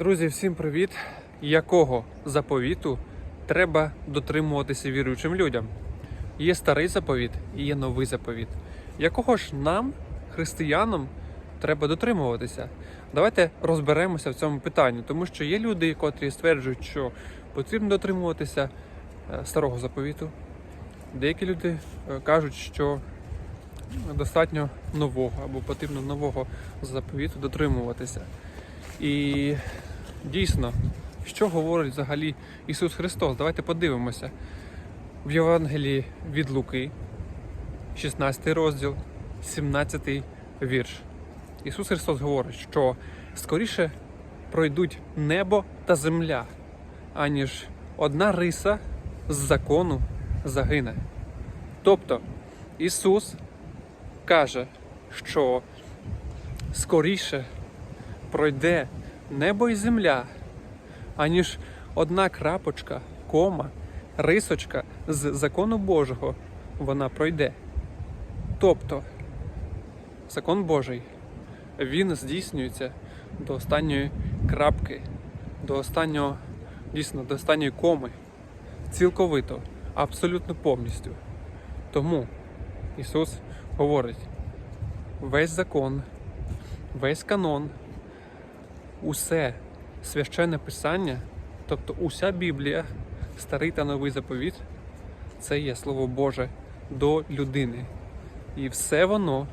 Друзі, всім привіт! Якого заповіту треба дотримуватися віруючим людям? Є старий заповіт і є новий заповіт. Якого ж нам, християнам, треба дотримуватися? Давайте розберемося в цьому питанні, тому що є люди, котрі стверджують, що потрібно дотримуватися е, старого заповіту. Деякі люди е, кажуть, що достатньо нового або потрібно нового заповіту дотримуватися. І дійсно, що говорить взагалі Ісус Христос? Давайте подивимося. В Євангелії від Луки, 16 розділ, 17 вірш. Ісус Христос говорить, що скоріше пройдуть небо та земля, аніж одна риса з закону загине. Тобто Ісус каже, що скоріше пройде небо і земля, аніж одна крапочка, кома, рисочка з закону Божого вона пройде. Тобто закон Божий, він здійснюється до останньої крапки, до останнього, дійсно, до останньої коми, цілковито, абсолютно повністю. Тому Ісус говорить, весь закон, весь канон, усе священне писання, тобто уся Біблія, старий та новий заповіт, це є Слово Боже до людини. І все воно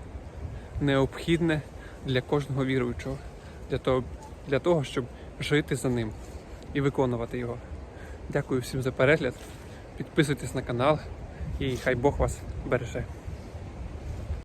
необхідне для кожного віруючого, для того, для того, щоб жити за ним і виконувати його. Дякую всім за перегляд. Підписуйтесь на канал і хай Бог вас береже.